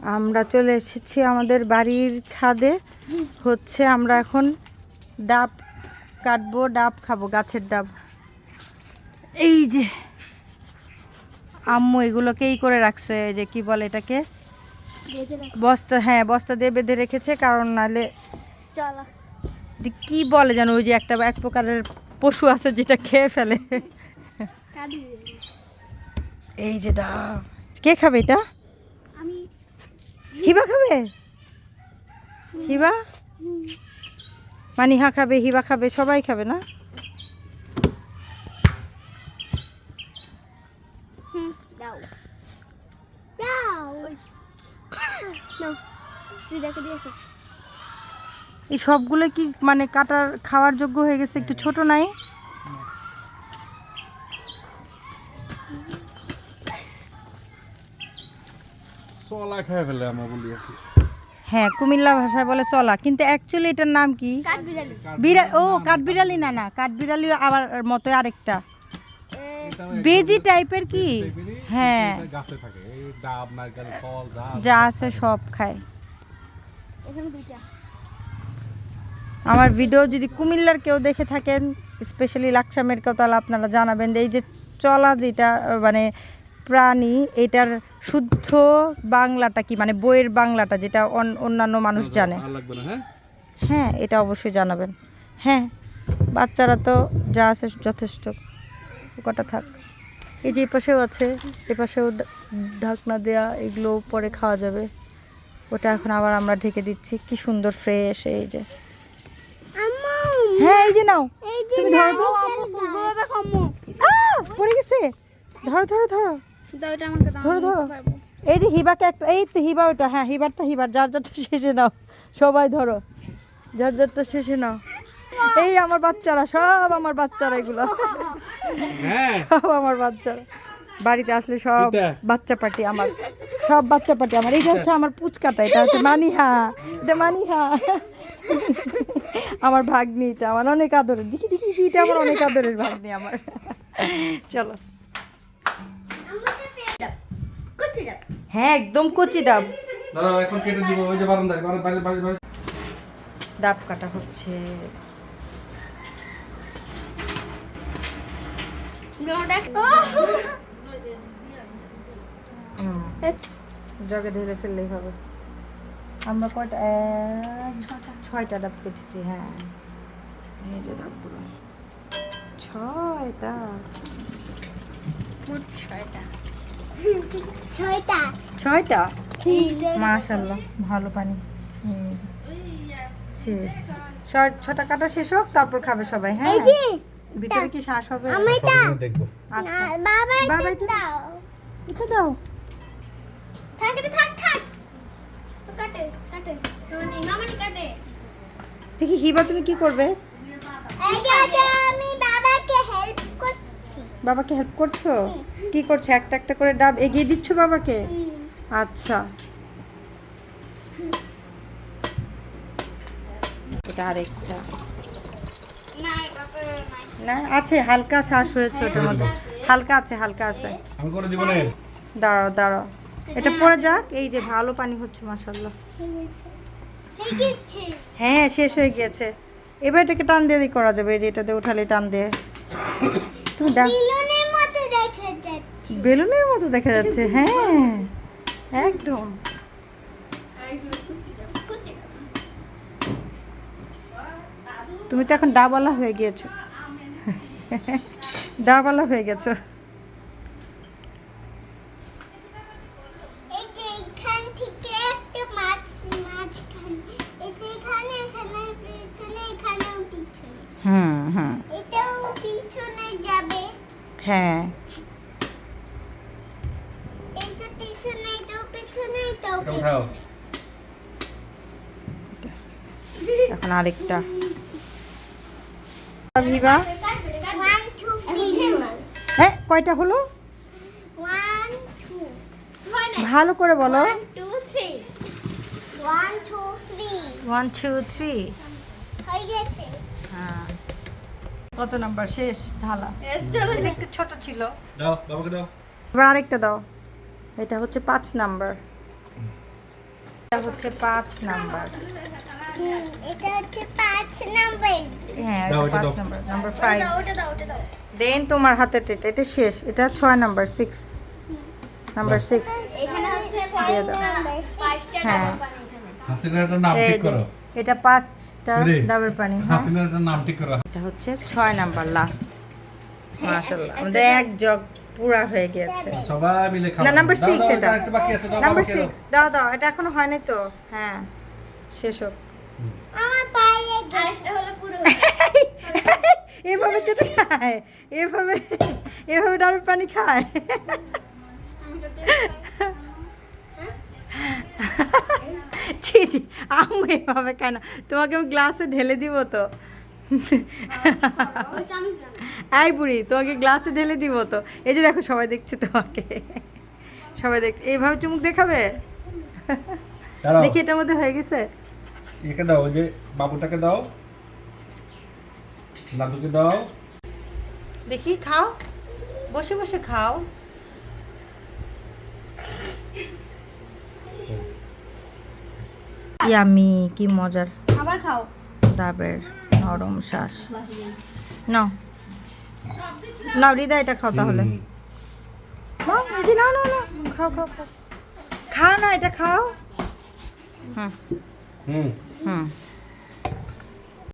আমরা চলে এসেছি আমাদের বাড়ির ছাদে। হচ্ছে আমরা এখন ডাব কাটবো ডাব খাব গাছের ডাব। এই যে আম্মু এগুলোকেই করে রাখছে যে কি বলে এটাকে? বস্তা হ্যাঁ বস্তা দিয়ে বেঁধে রেখেছে কারণ নালে কি বলে যেন ওই যে একটা এক প্রকারের পশু আছে যেটা খেয়ে ফেলে। এই যে ডাব। কে খাবে এটা? হিবা খাবে? হিবা? মানিহা খাবে হিবা খাবে সবাই খাবে না? এই সবগুলো কি মানে কাটার খাওয়ার যোগ্য হয়ে গেছে? একটু ছোট নাই? চলা খেয়ে ফেলে আমার বলি আর কি। হ্যাঁ কুমিল্লা ভাষায় বলে চলা কিন্তু অ্যাকচুয়ালি এটার নাম কি? বিড়ালি বিড়া ও কাঠবিড়ালি না না কাঠবিড়ালি আবার মতো আরেকটা। বেজি টাইপের কি? হ্যাঁ। যা আছে সব খায়। আমার ভিডিও যদি কুমিল্লার কেউ দেখে থাকেন স্পেশালি লাকসামের কেউ তাহলে আপনারা জানাবেন যে এই যে চলা যেটা মানে প্রাণী এটার শুদ্ধ বাংলাটা কি? মানে বইয়ের বাংলাটা যেটা অন- অন্যান্য মানুষ জানে। আর লাগবে না হ্যাঁ? হ্যাঁ এটা অবশ্যই জানাবেন। হ্যাঁ বাচ্চারা তো যা আছে যথেষ্ট। কটা থাক। এই যে এপাশেও আছে এপাশেও ঢাকনা দেয়া এগুলো পরে খাওয়া যাবে। ওটা এখন আবার আমরা ঢেকে দিচ্ছি। কি সুন্দর ফ্রেশ এই যে। হ্যাঁ এই যে নাও। তুমি ধরো তো। দেখো পড়ে গেছে। ধরো ধরো ধরো। দাও এটা আমাকে দাও ধরো, ধরো। এই যে হিবাকে একটা এই তো হিবা ওটা হ্যাঁ হিবারটা হিবার যার যারটা শেষে নাও। সবাই ধরো। যার যারটা শেষে নাও। এই আমার বাচ্চারা সব আমার বাচ্চারা এগুলো। হ্যাঁ। সব আমার বাচ্চারা। বাড়িতে আসলে সব বাচ্চা পার্টি আমার। সব বাচ্চা পার্টি আমার। এইটা হচ্ছে আমার পুচকাটা এটা হচ্ছে মানিহা। এটা মানিহা। আমার ভাগ্নি এটা আমার অনেক আদরের। দেখি দেখি, এটা আমার অনেক আদরের ভাগ্নি আমার। চলো কুচি দাও হ্যাঁ একদম কচি ডাব দাঁড়াও এখন কেটে দিব ওই যে বারান্দায় বাইরে বাইরে বাইরে ডাব কাটা হচ্ছে। জগে ঢেলে ফেললেই হবে। আমরা কয়টা? ছয়টা ডাব কেটেছি হ্যাঁ। এই যে ডাবগুলো। ছয়টা। মোট ছয়টা। ছয়টা। ছয়টা? মাশাল্লাহ ভালো পানি। হুম। শেষ। ছয় ছটা কাটা শেষ হোক তারপর খাবে সবাই হ্যাঁ? ভিতরে কি শ্বাস হবে? দেখব। আচ্ছা। বাবা দাও। এটা দাও। থাক এটা থাক থাক। কাটে কাটে। মামানি মামানি কাটে। দেখি হিবা তুমি কি করবে? এই যে আমি বাবাকে হেল্প করছি বাবাকে হেল্প করছ? কি করছ? একটা একটা করে ডাব এগিয়ে দিচ্ছ বাবাকে? আচ্ছা। এটা আরেকটা। না আছে হালকা শ্বাস হয়েছে ওটার মধ্যে। হালকা আছে হালকা আছে। দাঁড়াও দাঁড়াও। এটা পরে যাক। এই যে ভালো পানি হচ্ছে মাসাল্লাহ হ্যাঁ শেষ হয়ে গিয়েছে। এবার এটাকে টান দিয়ে করা যাবে। এই যে এটাতে উঠালে টান দিয়ে। তুমি বেলুনের মতো দেখা যাচ্ছে। বেলুনের মতো দেখা যাচ্ছে হ্যাঁ একদম। তুমি তো এখন ডাবালা হয়ে গিয়েছো। ডাবালা হয়ে গেছো। এই যে এখান থেকে একটা মাছ মাঝখানে এই যে এখানে এখানে পিছনে এখানেও পিছনে হুম হুম এটাও পিছনে যাবে হ্যাঁ। এখন আরেকটা। ভিবা থ্রি হ্যাঁ কয়টা হলো? ভালো করে বলো। ওয়ান টু থ্রি হ্যাঁ। কত নাম্বার? শেষ ঢালা। একটু ছোট ছিল। দাও বাবাকে দাও। এবার আরেকটা দাও। এটা হচ্ছে পাঁচ নাম্বার। এটা হচ্ছে পাঁচ নাম্বার। এটা হচ্ছে পাঁচ নাম্বার। হ্যাঁ পাঁচ নাম্বার নাম্বার ফাইভ দেন তোমার হাতে এটা এটা শেষ। এটা ছয় নাম্বার সিক্স নাম্বার সিক্স দিয়ে দাও। হ্যাঁ। হাসিনাটার নাম ঠিক করো। এটা পাঁচটা ডাবের পানি হ্যাঁ। হাসিনাটার নাম ঠিক করো। এটা হচ্ছে ছয় নাম্বার লাস্ট মাশাল্লাহ আমাদের এক জগ পুরা হয়ে গিয়েছে। সবাই মিলে খাও না নাম্বার দাও, সিক্স এটা। বাকি আছে দাও, নাম্বার বাকি দাও। সিক্স দাও দাও এটা এখনও হয়নি তো। হ্যাঁ শেষ হোক। আমার পায়ে হলো পুরো এভাবে যেতে খায় এভাবে এভাবে ডাবের পানি খায়। ছি ছি আমি এভাবে খায় না তোমাকে আমি গ্লাসে ঢেলে দিব তো। এই বুড়ি তোমাকে গ্লাসে ঢেলে দিব তো। এই যে দেখো সবাই দেখছে তোমাকে। সবাই দেখছে। এইভাবে চুমুক দেখাবে? দেখি এটার মধ্যে হয়ে গেছে? একে দাও যে বাবুটাকে দাও। দাদুকে দাও। দেখি খাও। বসে বসে খাও। ইয়ামি কি মজার। আবার খাও। ডাবের নরম শ্বাস। নাও। নাও হৃদয় এটা খাও তাহলে। নাও নাও নাও নাও। খাও খাও খাও। খা না এটা খাও। হুম। হুম। হুম।